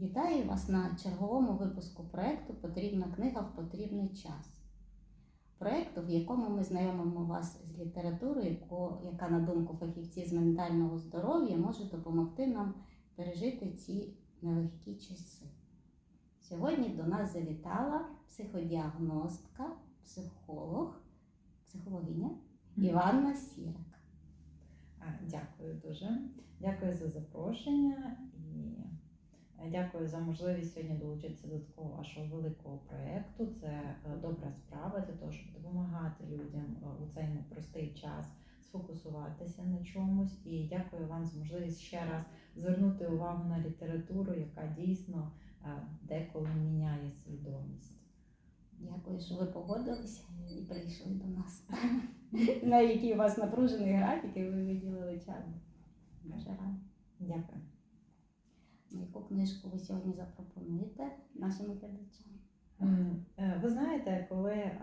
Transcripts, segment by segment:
Вітаю вас на черговому випуску проєкту Потрібна книга в потрібний час. Проєкту, в якому ми знайомимо вас з літературою, яка, на думку фахівців з ментального здоров'я, може допомогти нам пережити ці нелегкі часи. Сьогодні до нас завітала психодіагностка, психолог, психологиня Іванна Сірак. Дякую дуже. Дякую за запрошення дякую за можливість сьогодні долучитися до такого вашого великого проєкту. Це е, добра справа для того, щоб допомагати людям е, у цей непростий час сфокусуватися на чомусь. І дякую вам за можливість ще раз звернути увагу на літературу, яка дійсно е, деколи міняє свідомість. Дякую, що ви погодилися і прийшли до нас. На який у вас напружений графік, і ви виділили час. Дуже рада. Дякую. Яку книжку ви сьогодні запропонуєте нашим глядачам? Е, Ви знаєте, коли е,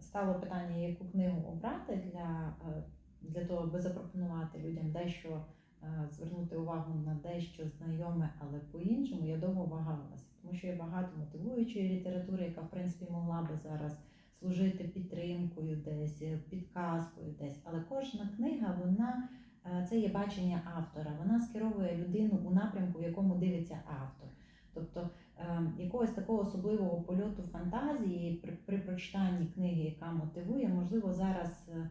стало питання, яку книгу обрати для, е, для того, аби запропонувати людям дещо е, звернути увагу на дещо знайоме, але по-іншому, я довго вагалася, тому що є багато мотивуючої літератури, яка в принципі могла би зараз служити підтримкою десь, е, підказкою десь. Але кожна книга, вона е, це є бачення автора. Вона скеровує людину у напрямку, в якому дивиться автор. Тобто е, якогось такого особливого польоту фантазії при, при прочитанні книги, яка мотивує, можливо, зараз е,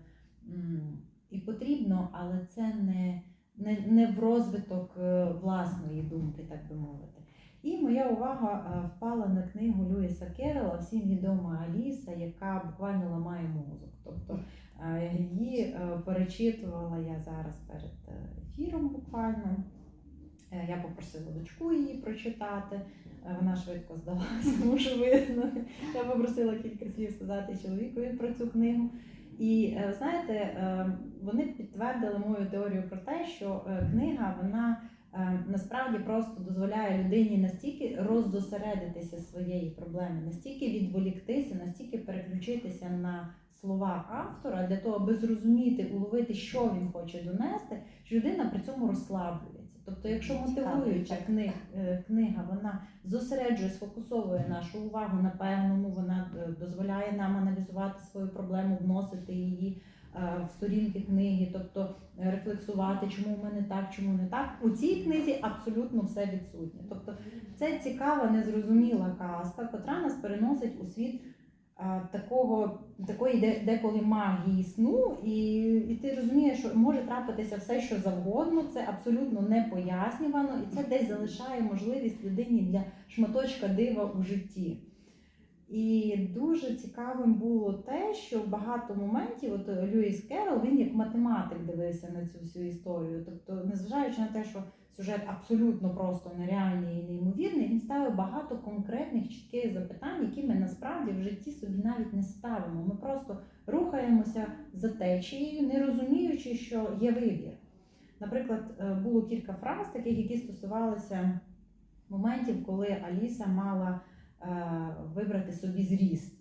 і потрібно, але це не, не, не в розвиток е, власної думки, так би мовити. І моя увага е, впала на книгу Льюіса Керрела, всім відома Аліса, яка буквально ламає мозок. Тобто її е, перечитувала я зараз перед е, ефіром буквально. Е, Я попросила дочку її прочитати. Вона швидко здалася, мушу визнати. Я попросила кілька слів сказати чоловікові про цю книгу. І знаєте, вони підтвердили мою теорію про те, що книга вона насправді просто дозволяє людині настільки роздосередитися своєї проблеми, настільки відволіктися, настільки переключитися на слова автора для того, аби зрозуміти, уловити, що він хоче донести, що людина при цьому розслаблюється. Тобто, якщо мотивуюча книга, е, вона зосереджує, сфокусовує нашу увагу на певному, вона е, дозволяє нам аналізувати свою проблему, вносити її е, в сторінки книги, тобто рефлексувати, чому в мене так, чому не так. У цій книзі абсолютно все відсутнє. Тобто це цікава, незрозуміла казка, котра нас переносить у світ такого, такої де, деколи магії сну, і, і ти розумієш, що може трапитися все, що завгодно, це абсолютно не пояснювано, і це десь залишає можливість людині для шматочка дива у житті. І дуже цікавим було те, що багато моментів, от Льюіс Керол, він як математик дивився на цю всю історію. Тобто, незважаючи на те, що сюжет абсолютно просто нереальний і неймовірний, він ставив багато конкретних чітких запитань, які ми насправді в житті собі навіть не ставимо. Ми просто рухаємося за течією, не розуміючи, що є вибір. Наприклад, е, було кілька фраз, таких, які стосувалися моментів, коли Аліса мала е, вибрати собі зріст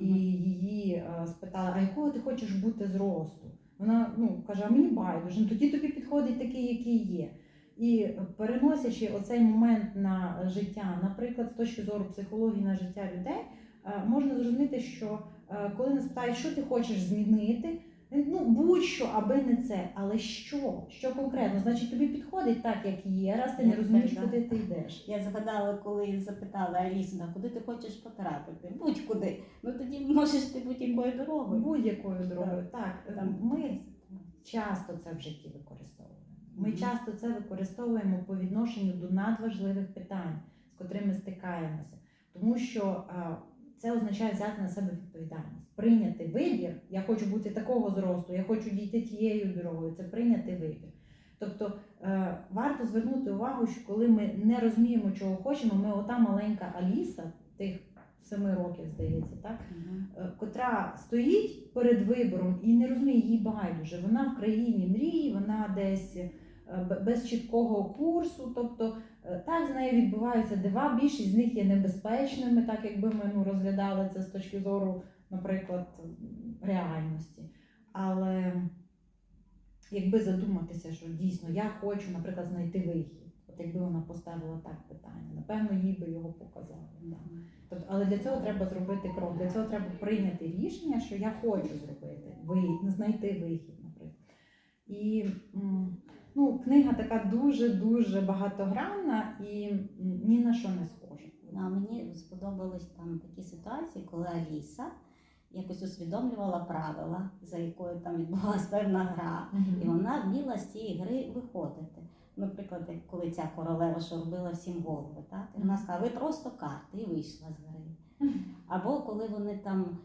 і її е, спитали, а якого ти хочеш бути зросту? Вона ну, каже, а мені байдуже, ну, тоді тобі підходить такий, який є. І переносячи оцей момент на життя, наприклад, з точки зору психології на життя людей, е, можна зрозуміти, що е, коли нас питають, що ти хочеш змінити, ну будь-що, аби не це, але що? Що конкретно? Значить, тобі підходить так, як є, раз ти не Як розумієш, так, куди ти йдеш. Я згадала, коли запитала Алісу, «А куди ти хочеш потрапити? Будь-куди. Ну тоді можеш ти будь-якою дорогою. Будь-якою дорогою. Так, Там ми часто це в житті використовуємо. Ми Мгм. часто це використовуємо по відношенню до надважливих питань, з котрими стикаємося, тому що це означає взяти на себе відповідальність, прийняти вибір. Я хочу бути такого зросту, я хочу дійти тією дорогою. Це прийняти вибір. Тобто е, варто звернути увагу, що коли ми не розуміємо, чого хочемо, ми ота маленька Аліса, тих семи років, здається, так е, котра стоїть перед вибором і не розуміє її байдуже. Вона в країні мрії, вона десь е, без чіткого курсу. Тобто так з нею відбуваються дива. Більшість з них є небезпечними, так якби ми ну, розглядали це з точки зору, наприклад, реальності. Але якби задуматися, що дійсно я хочу, наприклад, знайти вихід. От якби вона поставила так питання, напевно, їй би його показали. Да. Тобто, але для цього треба зробити крок. Для цього треба прийняти рішення, що я хочу зробити, знайти вихід, наприклад. І ну, книга така дуже-дуже багатогранна і ні на що не схожа. А мені сподобались там такі ситуації, коли Аліса якось усвідомлювала правила, за якою там відбувалась певна гра, і вона вміла з цієї гри виходити. Наприклад, коли ця королева що робила всім голови, так? І вона сказала, ви просто карти і вийшла з гри. Або коли вони там,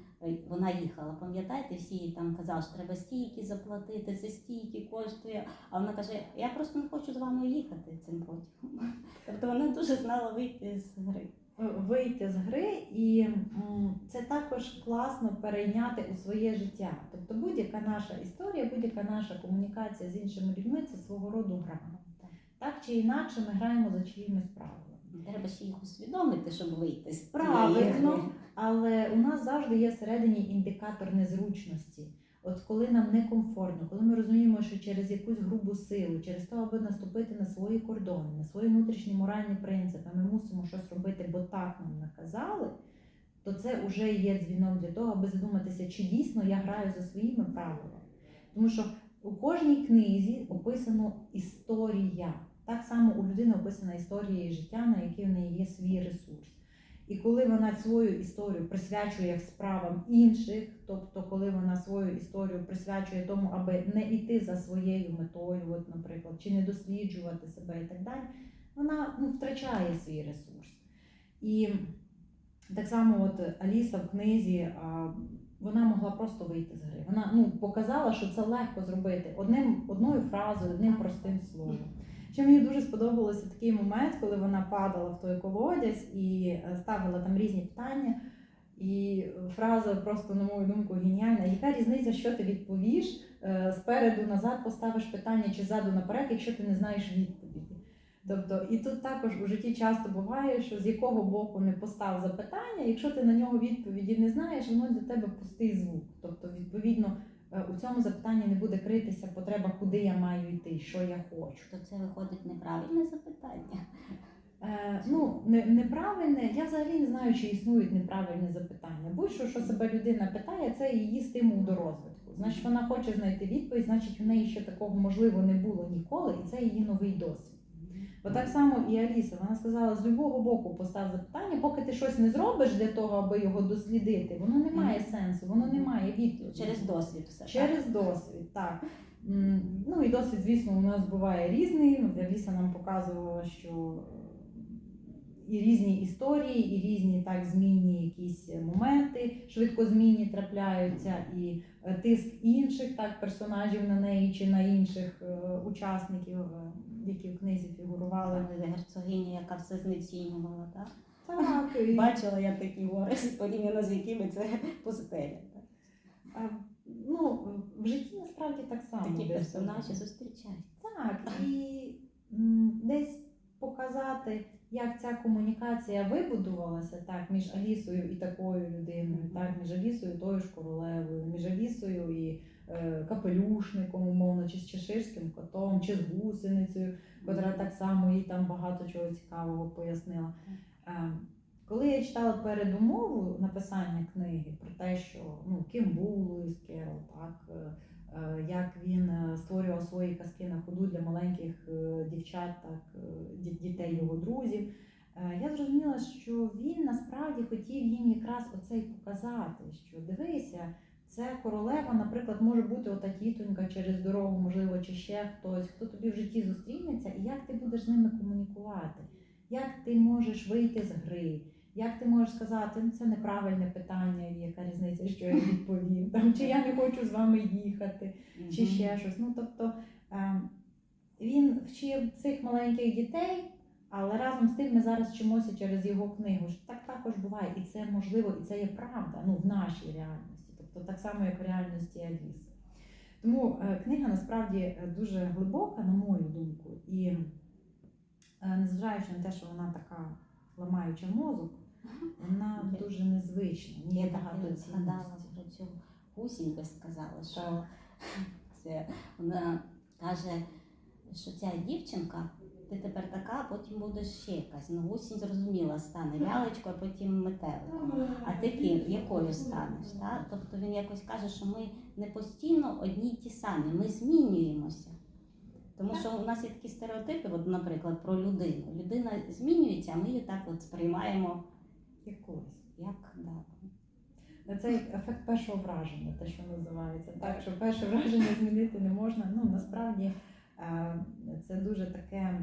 вона їхала, пам'ятаєте, всі їй там казали, що треба стійки заплатити, це стійки коштує. А вона каже, я просто не хочу з вами їхати цим потягом. Тобто вона дуже знала вийти з гри. вийти з гри, і це також класно перейняти у своє життя. Тобто будь-яка наша історія, будь-яка наша комунікація з іншими людьми це свого роду гра. Так. Чи інакше ми граємо за чиїмись правилами. Треба ще їх усвідомити, щоб вийти з Правильно. Але у нас завжди є всередині індикатор незручності. От коли нам некомфортно, коли ми розуміємо, що через якусь грубу силу, через те, аби наступити на свої кордони, на свої внутрішні моральні принципи, ми мусимо щось робити, бо так нам наказали, то це вже є дзвінок для того, аби задуматися, чи дійсно я граю за своїми правилами. Тому що у кожній книзі описано історія. Так само у людини описана історія її життя, на який в неї є свій ресурс. І коли вона свою історію присвячує справам інших, тобто коли вона свою історію присвячує тому, аби не йти за своєю метою, от, наприклад, чи не досліджувати себе і так далі, вона ну, втрачає свій ресурс. І так само, от Аліса в книзі, а, вона могла просто вийти з гри. Вона ну, показала, що це легко зробити одним, одною фразою, одним простим словом. Ще мені дуже сподобався такий момент, коли вона падала в той колодязь і е, ставила там різні питання. І фраза просто, на мою думку, геніальна. Яка різниця, що ти відповіш? Е, Спереду назад поставиш питання чи ззаду наперед, якщо ти не знаєш відповіді. Тобто, і тут також у житті часто буває, що з якого боку не постав запитання, якщо ти на нього відповіді не знаєш, воно для тебе пустий звук. Тобто, відповідно, у цьому запитанні не буде критися потреба, куди я маю йти, що я хочу. То це виходить неправильне запитання. Е, ну, не, неправильне, я взагалі не знаю, чи існують неправильні запитання. Будь-що, що себе людина питає, це її стимул до розвитку. Значить, вона хоче знайти відповідь, значить, у неї ще такого можливо не було ніколи, і це її новий досвід. Бо так само і Аліса, вона сказала, з любого боку постав запитання, поки ти щось не зробиш для того, аби його дослідити, воно не має сенсу, воно не має відповіді. Через досвід все. так? Досвід, так. Ну і досвід, звісно, у нас буває різний. От Аліса нам показувала, що і різні історії, і різні так змінні якісь моменти, швидко змінні трапляються, і е, тиск інших так персонажів на неї чи на інших е, учасників, е, які в книзі фігурували. Герцогиня, яка все знецінювала, так? Так, і, Бачила я такі гори, порівняно з якими це пустеля. А, ну, в житті насправді так само. Такі персонажі буває. зустрічаються. Так, і десь показати, як ця комунікація вибудувалася так, між Алісою і такою людиною, так, між Алісою і тою ж королевою, між Алісою і капелюшником, умовно, чи з чеширським котом, чи з гусеницею, котра так само їй там багато чого цікавого пояснила. Е, коли я читала передумову написання книги про те, що ну, ким був Луїс Керол, так, е, е, як він е, створював свої казки на ходу для маленьких е, дівчат, так, е, дітей його друзів, е, я зрозуміла, що він насправді хотів їм якраз оце й показати, що дивися, це королева, наприклад, може бути ота тітонька через дорогу, можливо, чи ще хтось, хто тобі в житті зустрінеться, і як ти будеш з ними комунікувати, як ти можеш вийти з гри. Як ти можеш сказати, ну це неправильне питання, яка різниця, що я відповім, там, чи я не хочу з вами їхати, чи ще щось. Ну тобто ем, він вчив цих маленьких дітей, але разом з тим ми зараз вчимося через його книгу. що Так також буває, і це можливо, і це є правда ну, в нашій реальності, тобто так само, як в реальності Аліси. Тому е, книга насправді е, дуже глибока, на мою думку, і е, незважаючи на те, що вона така ламаюча мозок, вона дуже незвична. Я багато згадала про цю гусіньку, сказала, що це вона каже, що ця дівчинка ти тепер така, а потім будеш ще якась. Ну, гусінь зрозуміла стане лялечкою, а потім метеликом. А ти ким, якою станеш? Так? Тобто він якось каже, що ми не постійно одні й ті самі, ми змінюємося. Тому що у нас є такі стереотипи, от, наприклад, про людину. Людина змінюється, а ми її так от сприймаємо, Якось. як да. Це ефект першого враження, те, що називається. Так, що перше враження змінити не можна. Ну насправді це дуже таке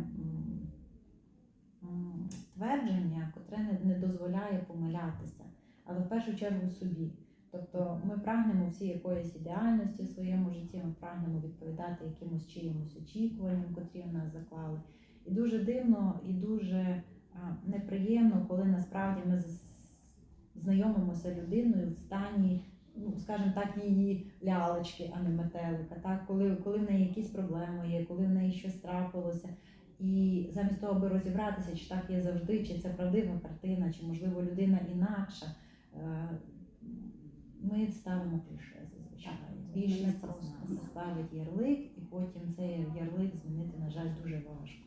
твердження, котре не, дозволяє помилятися, але в першу чергу собі. Тобто ми прагнемо всі якоїсь ідеальності в своєму житті, ми прагнемо відповідати якимось чиїмось очікуванням, котрі в нас заклали. І дуже дивно і дуже неприємно, коли насправді ми знайомимося людиною в стані, скажімо так, її лялечки, а не метелика. Так, коли, коли в неї якісь проблеми є, коли в неї щось трапилося. І замість того, аби розібратися, чи так є завжди, чи це правдива картина, чи можливо людина інакша. е, Ми ставимо кліше зазвичай. Більшість з нас ставить ярлик, і потім цей ярлик змінити, на жаль, дуже важко.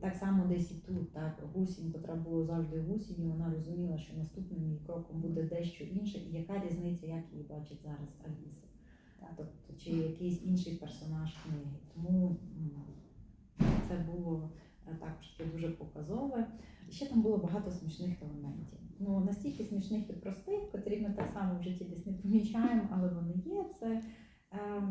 Так само десь і тут, так, гусінь, котра була завжди гусінь, вона розуміла, що наступним її кроком буде дещо інше, і яка різниця, як її бачить зараз Аліса. Тобто, чи якийсь інший персонаж книги. Тому це було е, також дуже показове. І ще там було багато смішних елементів. Ну, настільки смішних і простих, котрі ми так само в житті десь не помічаємо, але вони є. Це, е,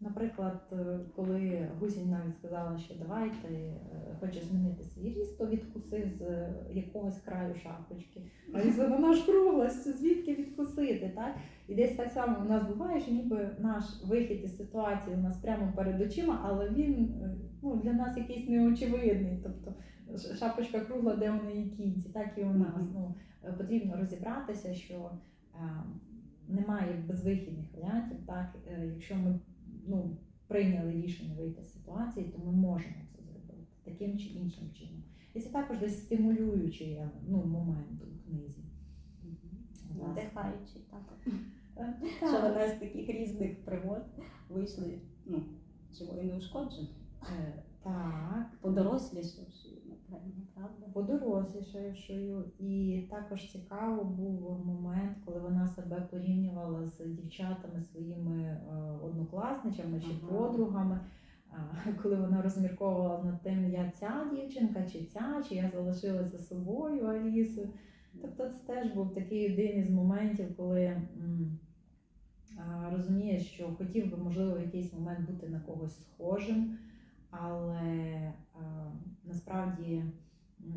наприклад, е, коли Гусінь навіть сказала, що давайте е, хоче змінити свій ріст, то відкуси з якогось краю шапочки. А сказав, вона ж кругла, звідки відкусити? Так? І десь так само у нас буває, що ніби наш вихід із ситуації у нас прямо перед очима, але він е, ну, для нас якийсь неочевидний. Тобто шапочка кругла, де у неї кінці, так і у нас. Ну, потрібно розібратися, що е, немає безвихідних варіантів. Так? Е, якщо ми ну, прийняли рішення вийти з ситуації, то ми можемо це зробити таким чи іншим чином. І це також десь стимулюючий ну, момент у книзі. Надихаючий так. Е, Що так. вона з таких різних пригод вийшли, ну, живою неушкодженою. Е, Так, Подорослішавши, напевно, правда? подорослішаю. І також цікаво був момент, коли вона себе порівнювала з дівчатами своїми е, однокласничами чи Ага. подругами. Коли вона розмірковувала над тим, я ця дівчинка, чи ця, чи я залишилася собою Алісою. Тобто це теж був такий один із моментів, коли розумієш, що хотів би, можливо, в якийсь момент бути на когось схожим, але насправді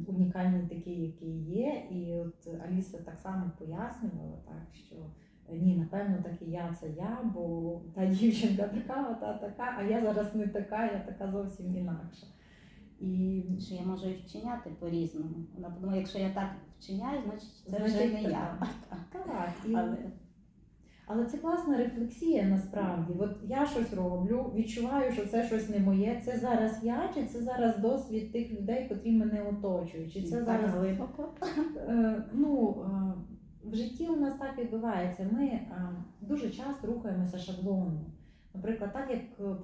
унікальний такий, який є. І от Аліса так само пояснювала, так, що е, ні, напевно, так і я це я, бо та дівчинка така, а та така, а я зараз не така, я така зовсім інакша. І Що я можу і вчиняти по-різному. Вона подумала, якщо я так вчиняю, значить це Значить, вже не так. я. так, і Але Але це класна рефлексія насправді. От я щось роблю, відчуваю, що це щось не моє. Це зараз я, чи це зараз досвід тих людей, котрі мене оточують. Чи це зараз глибоко. Е, ну, е, в житті у нас так відбувається. Ми е, дуже часто рухаємося шаблонно. Наприклад, так як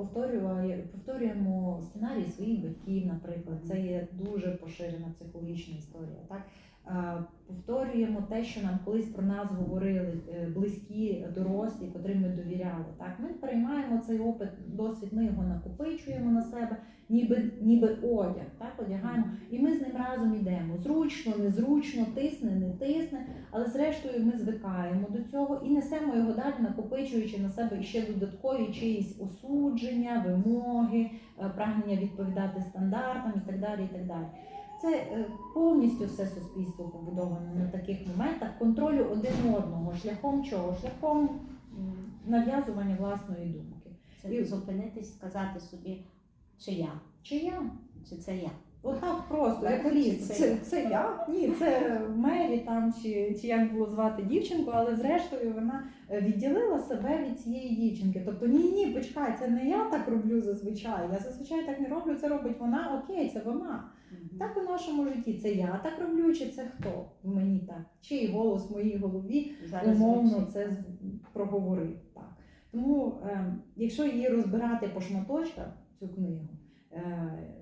повторюємо сценарії своїх батьків, наприклад, це є дуже поширена психологічна історія. Так? Е, Повторюємо те, що нам колись про нас говорили е, близькі, дорослі, котрим ми довіряли. Так? Ми переймаємо цей опит, досвід, ми його накопичуємо на себе, ніби, ніби одяг, так? одягаємо. І ми з ним разом йдемо. Зручно, незручно, тисне, не тисне, але зрештою ми звикаємо до цього і несемо його далі, накопичуючи на себе ще додаткові чиїсь осудження, вимоги, е, прагнення відповідати стандартам і так далі. І так далі. Це е, повністю все суспільство побудоване на таких моментах контролю один одного, шляхом чого? Шляхом нав'язування власної думки. Це І- зупинитись, сказати собі, чи я, Чи я? чи це я. Отак просто, як Аліса. це Це, я? це я? Ні, це Мері там чи, чи як було звати дівчинку, але зрештою вона е, відділила себе від цієї дівчинки. Тобто ні, ні, почекай, це не я так роблю зазвичай. Я зазвичай так не роблю, це робить вона. Окей, це вона. Мгм. Так у нашому житті це я так роблю, чи це хто в мені так? Чий голос в моїй голові Зараз умовно звучить. це проговорив. Так. Тому, е, якщо її розбирати по шматочках, цю книгу,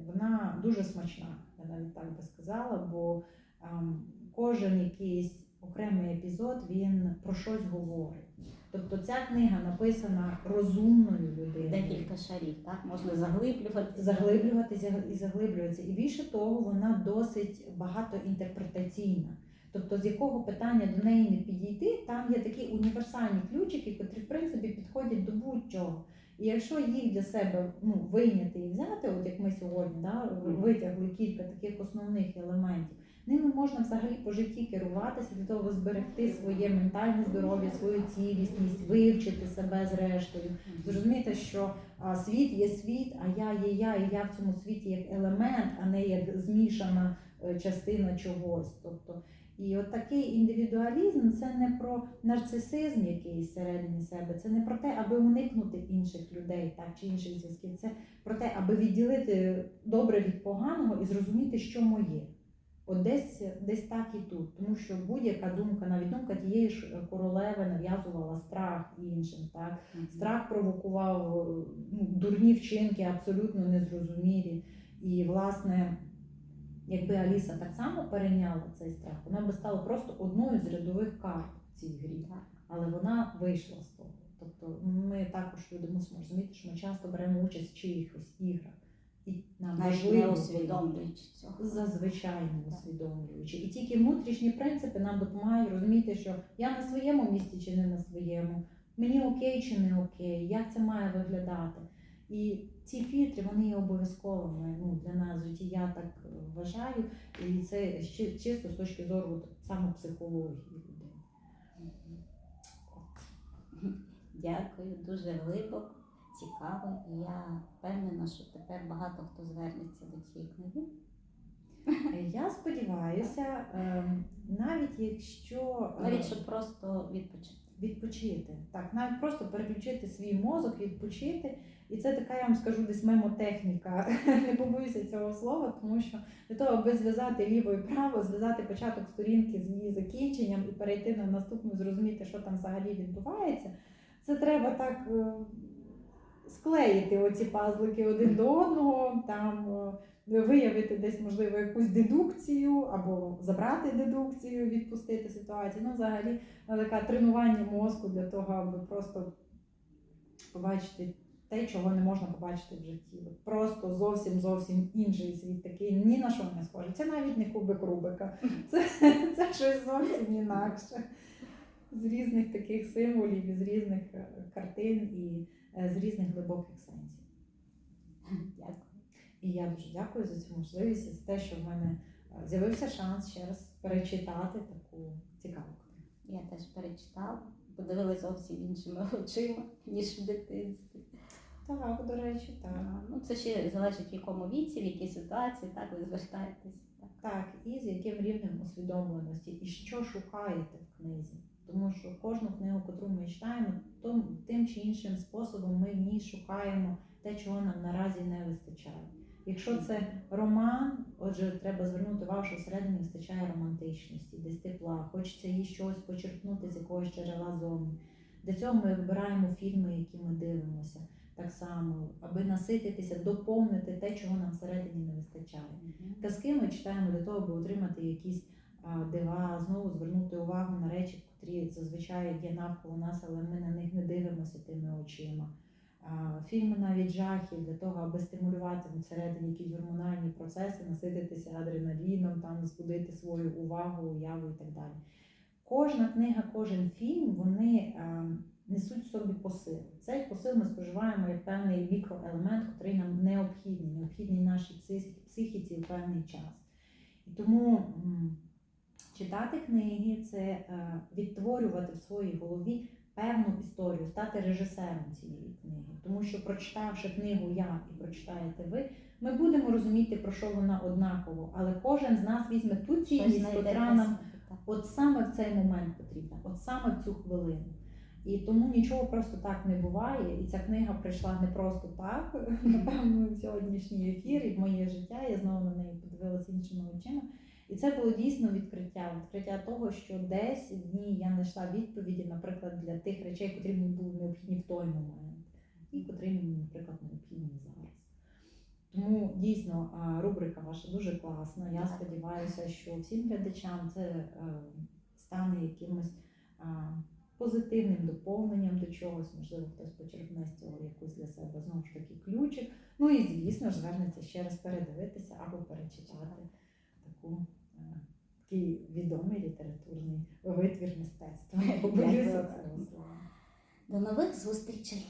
Вона дуже смачна, я навіть так би сказала, бо ем, кожен якийсь окремий епізод він про щось говорить. Тобто ця книга написана розумною людиною. Декілька шарів, так? Можна заглиблювати. заглиблюватися і заглиблюватися. І більше того, вона досить багатоінтерпретаційна. Тобто, з якого питання до неї не підійти, там є такі універсальні ключики, які в принципі підходять до будь-чого. І якщо їх для себе ну, вийняти і взяти, от як ми сьогодні да, витягли кілька таких основних елементів, ними можна взагалі по житті керуватися для того, зберегти своє ментальне здоров'я, свою цілісність, вивчити себе зрештою. Зрозуміти, що а, світ є світ, а я є я, і я в цьому світі як елемент, а не як змішана е, частина чогось. Тобто, і от такий індивідуалізм це не про нарцисизм якийсь всередині себе, це не про те, аби уникнути інших людей так чи інших зв'язків. Це про те, аби відділити добре від поганого і зрозуміти, що моє. От десь, десь так і тут, тому що будь-яка думка, навіть думка тієї ж королеви нав'язувала страх іншим, так. Страх провокував ну, дурні вчинки, абсолютно незрозумілі. І, власне, якби Аліса так само перейняла цей страх, вона би стала просто одною з рядових карт в цій грі. Але вона вийшла з того. Тобто ми також люди мусимо розуміти, що ми часто беремо участь в чиїхось іграх. І нам важливо усвідомлюючи цього. зазвичай не усвідомлюючи. І тільки внутрішні принципи нам допомагають розуміти, що я на своєму місці чи не на своєму, мені окей чи не окей, як це має виглядати. І ці фільтри вони є обов'язковими ну, для нас в житті. Я так е, вважаю, і це чисто з точки зору саме психології людей. Дякую, дуже глибоко, цікаво. І я впевнена, що тепер багато хто звернеться до цієї книги. Е, Я сподіваюся, ем, навіть якщо е, Навіть щоб просто відпочити. Відпочити. Так, навіть просто переключити свій мозок, відпочити. І це така, я вам скажу, десь мемотехніка. Не побоюся цього слова, тому що для того, аби зв'язати ліво і право, зв'язати початок сторінки з її закінченням і перейти на наступну, зрозуміти, що там взагалі відбувається. Це треба так е, склеїти оці пазлики один до одного, там е, виявити десь, можливо, якусь дедукцію або забрати дедукцію, відпустити ситуацію. Ну, взагалі, велике тренування мозку для того, аби просто побачити те, чого не можна побачити в житті. Просто зовсім зовсім інший світ, такий ні на що не схожий. Це навіть не кубик Рубика, це, це щось зовсім інакше. З різних таких символів, із різних е, картин і е, з різних глибоких сенсів. Дякую. І я дуже дякую за цю можливість і за те, що в мене е, з'явився шанс ще раз перечитати таку цікаву книгу. Я теж перечитала, подивилася зовсім іншими очима, ніж в дитинстві. Так, до речі, так. А, Ну, це ще залежить в якому віці, в якій ситуації, так ви звертаєтесь. Так. Так, і з яким рівнем усвідомленості, і що шукаєте в книзі. Тому що кожну книгу, яку ми читаємо, том- тим чи іншим способом ми в ній шукаємо те, чого нам наразі не вистачає. Якщо це роман, отже, треба звернути увагу, що всередині вистачає романтичності, десь тепла, хочеться їй щось почерпнути з якогось джерела зовні. Для цього ми вибираємо фільми, які ми дивимося, так само, аби насититися, доповнити те, чого нам всередині не вистачає. Казки ми читаємо для того, аби отримати якісь дива, знову звернути увагу на речі, які зазвичай є навколо нас, але ми на них не дивимося тими очима. Фільми навіть жахів для того, аби стимулювати всередині якісь гормональні процеси, насититися адреналіном, там збудити свою увагу, уяву і так далі. Кожна книга, кожен фільм вони а, несуть в собі посил. Цей посил ми споживаємо як певний мікроелемент, який нам необхідний, необхідний нашій психіці в певний час. І тому читати книги це е, відтворювати в своїй голові певну історію, стати режисером цієї книги. Тому що, прочитавши книгу я і прочитаєте ви, ми будемо розуміти, про що вона однаково, але кожен з нас візьме ту цінність, котра нам от саме в цей момент потрібна, от саме в цю хвилину. І тому нічого просто так не буває. І ця книга прийшла не просто так, напевно, в сьогоднішній ефір і в моє життя. Я знову на неї подивилася іншими очима. І це було дійсно відкриття. Відкриття того, що десь в ній я знайшла відповіді, наприклад, для тих речей, котрі мені були необхідні в той момент, і котрі мені, наприклад, необхідні зараз. Тому дійсно рубрика ваша дуже класна. Я сподіваюся, що всім глядачам це е, стане якимось позитивним доповненням до чогось. Можливо, хтось почерпне з цього якусь для себе знову ж таки ключик. Ну і звісно ж звернеться ще раз передивитися або перечитати таку. е, Такий відомий літературний витвір мистецтва. До нових зустрічей!